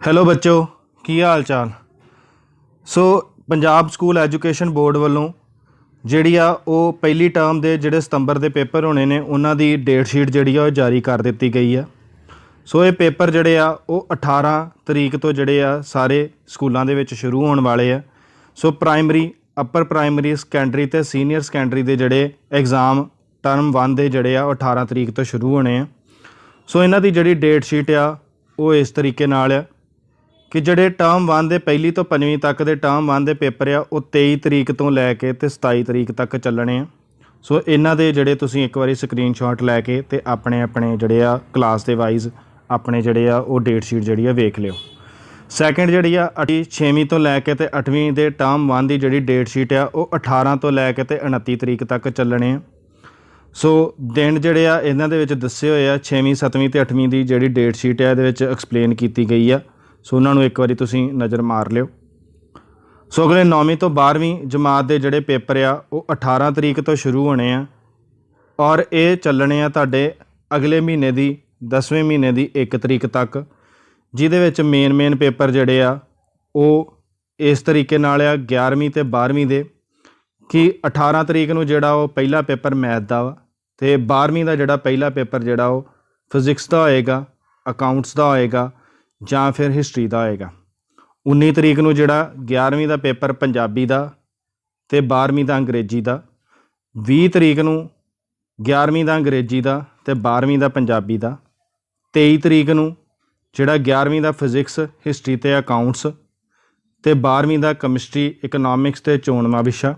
Hello ਬੱਚੋ, ਕੀ ਹਾਲ ਚਾਲ so Punjab school education board ਵੱਲੋਂ ਜਿਹੜੀ ਆ ਉਹ ਪਹਿਲੀ ਟਰਮ ਦੇ ਜਿਹੜੇ ਸਤੰਬਰ ਦੇ ਪੇਪਰ ਹੋਣੇ ਨੇ, ਉਹਨਾਂ ਦੀ ਡੇਟ ਸ਼ੀਟ ਜਿਹੜੀ ਆ ਉਹ ਜਾਰੀ ਕਰ ਦਿੱਤੀ ਗਈ ਆ। ਸੋ ਇਹ ਪੇਪਰ ਜਿਹੜੇ ਆ, ਉਹ 18 ਤਰੀਕ ਤੋਂ ਜਿਹੜੇ ਆ ਸਾਰੇ ਸਕੂਲਾਂ ਦੇ ਵਿੱਚ ਸ਼ੁਰੂ ਹੋਣ ਵਾਲੇ ਆ। So primary upper primary secondary ਤੇ ਸੀਨੀਅਰ ਸੈਕੰਡਰੀ ਦੇ ਜਿਹੜੇ ਐਗਜ਼ਾਮ ਟਰਮ 1 ਦੇ ਜਿਹੜੇ ਆ, ਉਹ 18 ਤਰੀਕ ਤੋਂ ਸ਼ੁਰੂ ਹੋਣੇ ਆ। ਸੋ ਇਹਨਾਂ ਦੀ ਜਿਹੜੀ ਡੇਟ ਸ਼ੀਟ ਆ, ਉਹ ਇਸ ਤਰੀਕੇ ਨਾਲ ਆ। ਕਿ ਜਿਹੜੇ ਟਰਮ 1 ਦੇ ਪਹਿਲੀ ਤੋਂ ਪੰਜਵੀਂ ਤੱਕ ਦੇ ਟਰਮ 1 ਦੇ ਪੇਪਰ ਆ, ਉਹ 23 ਤਰੀਕ ਤੋਂ ਲੈ ਕੇ ਤੇ 27 ਤਰੀਕ ਤੱਕ ਚੱਲਣੇ ਆ। ਸੋ ਇਹਨਾਂ ਦੇ ਜਿਹੜੇ ਤੁਸੀਂ ਇੱਕ ਵਾਰੀ ਸਕਰੀਨਸ਼ਾਟ ਲੈ ਕੇ ਤੇ ਆਪਣੇ ਆਪਣੇ ਜਿਹੜੇ ਆ ਕਲਾਸ ਦੇ ਵਾਈਜ਼ ਆਪਣੇ ਜਿਹੜੇ ਆ, ਉਹ ਡੇਟ ਸ਼ੀਟ ਜਿਹੜੀ ਆ, ਵੇਖ ਲਿਓ। ਸੈਕੰਡ ਜਿਹੜੀ ਆ 6ਵੀਂ ਤੋਂ ਲੈ ਕੇ ਤੇ 8ਵੀਂ ਦੇ ਟਰਮ 1 ਦੀ ਜਿਹੜੀ ਡੇਟ ਸ਼ੀਟ ਆ, ਉਹ 18 ਤੋਂ ਲੈ ਕੇ ਤੇ 29 ਤਰੀਕ ਤੱਕ ਚੱਲਣੇ ਆ। ਸੋ ਦਿਨ ਜਿਹੜੇ ਆ, ਇਹਨਾਂ ਦੇ ਵਿੱਚ ਦੱਸੇ ਹੋਏ ਆ 6ਵੀਂ 7ਵੀਂ ਤੇ 8ਵੀਂ ਦੀ ਜਿਹੜੀ ਡੇਟ ਸ਼ੀਟ ਆ, ਇਹਦੇ ਵਿੱਚ ਐਕਸਪਲੇਨ ਕੀਤੀ ਗਈ ਆ। ਸੋ ਉਹਨਾਂ ਨੂੰ ਇੱਕ ਵਾਰੀ ਤੁਸੀਂ ਨਜ਼ਰ ਮਾਰ ਲਿਓ। ਸੋ ਅਗਲੇ 9ਵੀਂ ਤੋਂ 12ਵੀਂ ਜਮਾਤ ਦੇ ਜਿਹੜੇ ਪੇਪਰ ਆ, ਉਹ 18 ਤਰੀਕ ਤੋਂ ਸ਼ੁਰੂ ਹੋਣੇ ਆ ਔਰ ਇਹ ਚੱਲਣੇ ਆ ਤੁਹਾਡੇ ਅਗਲੇ ਮਹੀਨੇ ਦੀ 10ਵੇਂ ਮਹੀਨੇ ਦੀ 1 ਤਰੀਕ ਤੱਕ, ਜਿਹਦੇ ਵਿੱਚ ਮੇਨ ਮੇਨ ਪੇਪਰ ਜਿਹੜੇ ਆ, ਉਹ ਇਸ ਤਰੀਕੇ ਨਾਲ ਆ 11ਵੀਂ ਤੇ 12ਵੀਂ ਦੇ ਕਿ 18 ਤਰੀਕ ਨੂੰ ਜਿਹੜਾ ਉਹ ਪਹਿਲਾ ਪੇਪਰ ਮੈਥ ਦਾ ਵਾ ਤੇ 12ਵੀਂ ਦਾ ਜਿਹੜਾ ਪਹਿਲਾ ਪੇਪਰ ਜਿਹੜਾ ਉਹ ਫਿਜ਼ਿਕਸ ਦਾ ਹੋਏਗਾ ਅਕਾਊਂਟਸ ਦਾ ਹੋਏਗਾ ਜਾਂ ਫਿਰ ਹਿਸਟਰੀ ਦਾ ਹੋਏਗਾ। 19 ਤਰੀਕ ਨੂੰ ਜਿਹੜਾ 11ਵੀਂ ਦਾ ਪੇਪਰ ਪੰਜਾਬੀ ਦਾ ਤੇ 12ਵੀਂ ਦਾ ਅੰਗਰੇਜ਼ੀ ਦਾ 20 ਤਰੀਕ ਨੂੰ 11ਵੀਂ ਦਾ ਅੰਗਰੇਜ਼ੀ ਦਾ ਤੇ 12ਵੀਂ ਦਾ ਪੰਜਾਬੀ ਦਾ 23 ਤਰੀਕ ਨੂੰ ਜਿਹੜਾ 11ਵੀਂ ਦਾ ਫਿਜ਼ਿਕਸ ਹਿਸਟਰੀ ਤੇ ਅਕਾਊਂਟਸ ਤੇ 12ਵੀਂ ਦਾ ਕੈਮਿਸਟਰੀ ਇਕਨੋਮਿਕਸ ਤੇ ਚੋਣਵਾਂ ਵਿਸ਼ਾ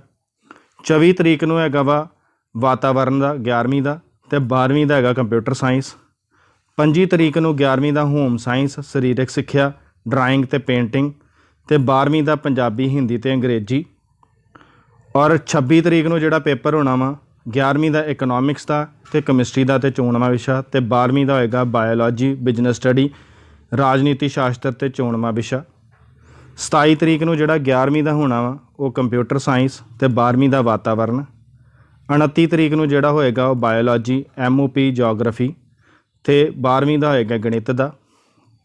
24 ਤਰੀਕ ਨੂੰ ਹੈਗਾ ਵਾ ਵਾਤਾਵਰਣ ਦਾ 11ਵੀਂ ਦਾ ਤੇ 12ਵੀਂ ਦਾ ਹੈਗਾ ਕੰਪਿਊਟਰ ਸਾਇੰਸ 25 ਤਰੀਕ ਨੂੰ 11ਵੀਂ ਦਾ ਹੋਮ ਸਾਇੰਸ ਸਰੀਰਕ ਸਿੱਖਿਆ ਡਰਾਇੰਗ ਤੇ ਪੇਂਟਿੰਗ ਤੇ 12ਵੀਂ ਦਾ ਪੰਜਾਬੀ, ਹਿੰਦੀ ਤੇ ਅੰਗਰੇਜ਼ੀ। ਔਰ 26 ਤਰੀਕ ਨੂੰ ਜਿਹੜਾ ਪੇਪਰ ਹੋਣਾ ਵਾ 11ਵੀਂ ਦਾ ਇਕਨੋਮਿਕਸ ਦਾ ਤੇ ਕੈਮਿਸਟਰੀ ਦਾ ਤੇ ਚੋਣਵਾਂ ਵਿਸ਼ਾ ਤੇ 12ਵੀਂ ਦਾ ਹੋਏਗਾ ਬਾਇਓਲੋਜੀ ਬਿਜ਼ਨਸ ਸਟੱਡੀ ਰਾਜਨੀਤੀ ਸ਼ਾਸਤਰ ਤੇ ਚੋਣਵਾਂ ਵਿਸ਼ਾ। 27 ਤਰੀਕ ਨੂੰ ਜਿਹੜਾ 11ਵੀਂ ਦਾ ਹੋਣਾ ਵਾ, ਉਹ ਕੰਪਿਊਟਰ ਸਾਇੰਸ ਤੇ 12ਵੀਂ ਦਾ ਵਾਤਾਵਰਣ 29 ਤਰੀਕ ਨੂੰ ਜਿਹੜਾ ਹੋਏਗਾ ਉਹ ਬਾਇਓਲੋਜੀ ਐਮਓਪੀ ਜੀਓਗ੍ਰਾਫੀ ਤੇ 12ਵੀਂ ਦਾ ਹੋਏਗਾ ਗਣਿਤ ਦਾ।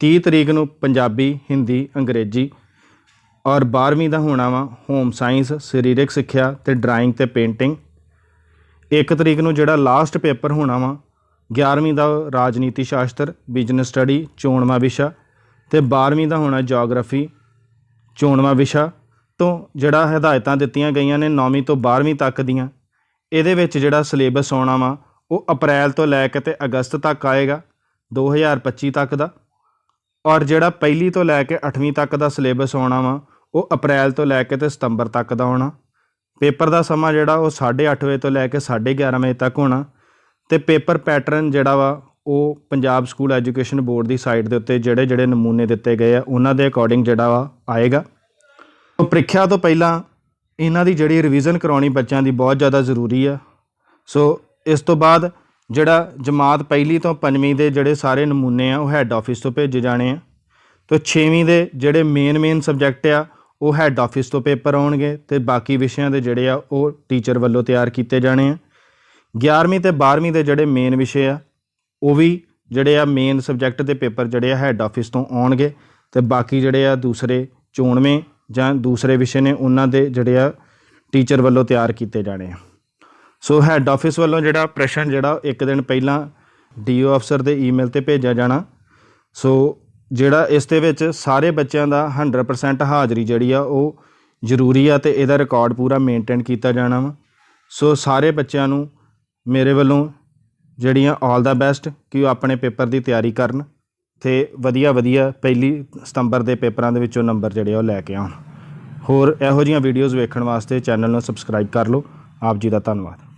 30 ਤਰੀਕ ਨੂੰ ਪੰਜਾਬੀ, ਹਿੰਦੀ, ਅੰਗਰੇਜ਼ੀ ਔਰ 12ਵੀਂ ਦਾ ਹੋਣਾ ਵਾ ਹੋਮ ਸਾਇੰਸ ਸਰੀਰਕ ਸਿੱਖਿਆ ਤੇ ਡਰਾਇੰਗ ਤੇ ਪੇਂਟਿੰਗ 1 ਤਰੀਕ ਨੂੰ ਜਿਹੜਾ ਲਾਸਟ ਪੇਪਰ ਹੋਣਾ ਵਾ 11ਵੀਂ ਦਾ ਰਾਜਨੀਤੀ ਸ਼ਾਸਤਰ ਬਿਜ਼ਨਸ ਸਟੱਡੀ ਚੋਣਵਾਂ ਵਿਸ਼ਾ ਤੇ 12ਵੀਂ ਦਾ ਹੋਣਾ ਜੀਓਗ੍ਰਾਫੀ ਚੋਣਵਾਂ ਵਿਸ਼ਾ ਤੋਂ ਜਿਹੜਾ ਹਦਾਇਤਾਂ ਦਿੱਤੀਆਂ ਗਈਆਂ ਨੇ 9ਵੀਂ ਤੋਂ 12ਵੀਂ ਤੱਕ ਦੀਆਂ। ਇਹਦੇ ਵਿੱਚ ਜਿਹੜਾ ਸਿਲੇਬਸ ਆਉਣਾ ਵਾ ਉਹ ਅਪ੍ਰੈਲ ਤੋਂ ਲੈ ਕੇ ਤੇ ਅਗਸਤ ਤੱਕ ਆਏਗਾ 2025 ਤੱਕ ਦਾ। ਔਰ ਜਿਹੜਾ ਪਹਿਲੀ ਤੋਂ ਲੈ ਕੇ 8ਵੀਂ ਤੱਕ ਦਾ ਸਿਲੇਬਸ ਆਉਣਾ ਵਾ, ਉਹ ਅਪ੍ਰੈਲ ਤੋਂ ਲੈ ਕੇ ਤੇ ਸਤੰਬਰ ਤੱਕ ਦਾ ਆਉਣਾ। ਪੇਪਰ ਦਾ ਸਮਾਂ ਜਿਹੜਾ, ਉਹ 8:30 ਵਜੇ ਤੋਂ ਲੈ ਕੇ 11:30 ਵਜੇ ਤੱਕ ਹੋਣਾ। ਤੇ ਪੇਪਰ ਪੈਟਰਨ ਜਿਹੜਾ ਵਾ, ਉਹ ਪੰਜਾਬ ਸਕੂਲ ਐਜੂਕੇਸ਼ਨ ਬੋਰਡ ਦੀ ਸਾਈਟ ਦੇ ਉੱਤੇ ਜਿਹੜੇ ਜਿਹੜੇ ਨਮੂਨੇ ਦਿੱਤੇ ਗਏ ਆ, ਉਹਨਾਂ ਦੇ ਅਕੋਰਡਿੰਗ ਜਿਹੜਾ ਵਾ, ਆਏਗਾ। ਉਹ ਪ੍ਰੀਖਿਆ ਤੋਂ ਪਹਿਲਾਂ ਇਹਨਾਂ ਦੀ ਜਿਹੜੀ ਰਿਵੀਜ਼ਨ ਕਰਾਉਣੀ ਬੱਚਿਆਂ ਦੀ ਬਹੁਤ ਜ਼ਿਆਦਾ ਜ਼ਰੂਰੀ ਆ। ਸੋ ਇਸ ਤੋਂ ਬਾਅਦ ਜਿਹੜਾ ਜਮਾਤ ਪਹਿਲੀ ਤੋਂ ਪੰਜਵੀਂ ਦੇ ਜਿਹੜੇ ਸਾਰੇ ਨਮੂਨੇ ਆ, ਉਹ ਹੈੱਡ ਆਫਿਸ ਤੋਂ ਭੇਜੇ ਜਾਣੇ ਆ। ਤੇ 6ਵੀਂ ਦੇ ਜਿਹੜੇ ਮੇਨ ਮੇਨ ਸਬਜੈਕਟ ਆ, ਉਹ ਹੈੱਡ ਆਫਿਸ ਤੋਂ ਪੇਪਰ ਆਉਣਗੇ ਤੇ ਬਾਕੀ ਵਿਸ਼ਿਆਂ ਦੇ ਜਿਹੜੇ ਆ, ਉਹ ਟੀਚਰ ਵੱਲੋਂ ਤਿਆਰ ਕੀਤੇ ਜਾਣੇ ਆ। 11ਵੀਂ ਤੇ 12ਵੀਂ ਦੇ ਜਿਹੜੇ ਮੇਨ ਵਿਸ਼ੇ ਆ, ਉਹ ਵੀ ਜਿਹੜੇ ਆ ਮੇਨ ਸਬਜੈਕਟ ਦੇ ਪੇਪਰ ਜਿਹੜੇ ਆ ਹੈੱਡ ਆਫਿਸ ਤੋਂ ਆਉਣਗੇ ਤੇ ਬਾਕੀ ਜਿਹੜੇ ਆ ਦੂਸਰੇ ਚੋਣਵੇਂ ਜਾਂ ਦੂਸਰੇ ਵਿਸ਼ੇ ਨੇ, ਉਹਨਾਂ ਦੇ ਜਿਹੜੇ ਆ ਟੀਚਰ ਵੱਲੋਂ ਤਿਆਰ ਕੀਤੇ ਜਾਣੇ ਆ। ਸੋ ਹੈੱਡ ਆਫਿਸ ਵੱਲੋਂ ਜਿਹੜਾ ਪ੍ਰਸ਼ਨ ਜਿਹੜਾ ਉਹ ਇੱਕ ਦਿਨ ਪਹਿਲਾਂ ਡੀਓ ਅਫਸਰ ਦੇ ਈਮੇਲ ਤੇ ਭੇਜਿਆ ਜਾਣਾ। ਸੋ ਜਿਹੜਾ ਇਸ ਦੇ ਵਿੱਚ ਸਾਰੇ ਬੱਚਿਆਂ ਦਾ 100% ਹਾਜ਼ਰੀ ਜਿਹੜੀ ਆ, ਉਹ ਜ਼ਰੂਰੀ ਆ ਤੇ ਇਹਦਾ ਰਿਕਾਰਡ ਪੂਰਾ ਮੇਨਟੇਨ ਕੀਤਾ ਜਾਣਾ ਵਾ। ਸੋ ਸਾਰੇ ਬੱਚਿਆਂ ਨੂੰ ਮੇਰੇ ਵੱਲੋਂ ਜਿਹੜੀਆਂ ਆਲ ਦਾ ਬੈਸਟ ਕਿ ਉਹ ਆਪਣੇ ਪੇਪਰ ਦੀ ਤਿਆਰੀ ਕਰਨ ਤੇ ਵਧੀਆ ਵਧੀਆ ਪਹਿਲੀ ਸਤੰਬਰ ਦੇ ਪੇਪਰਾਂ ਦੇ ਵਿੱਚੋਂ ਨੰਬਰ ਜਿਹੜੇ ਆ ਉਹ ਲੈ ਕੇ ਆਉਣ। ਹੋਰ ਇਹੋ ਜਿਹੀਆਂ ਵੀਡੀਓਜ਼ ਵੇਖਣ ਵਾਸਤੇ ਚੈਨਲ ਨੂੰ ਸਬਸਕ੍ਰਾਈਬ ਕਰ ਲਓ। ਆਪ ਜੀ ਦਾ ਧੰਨਵਾਦ।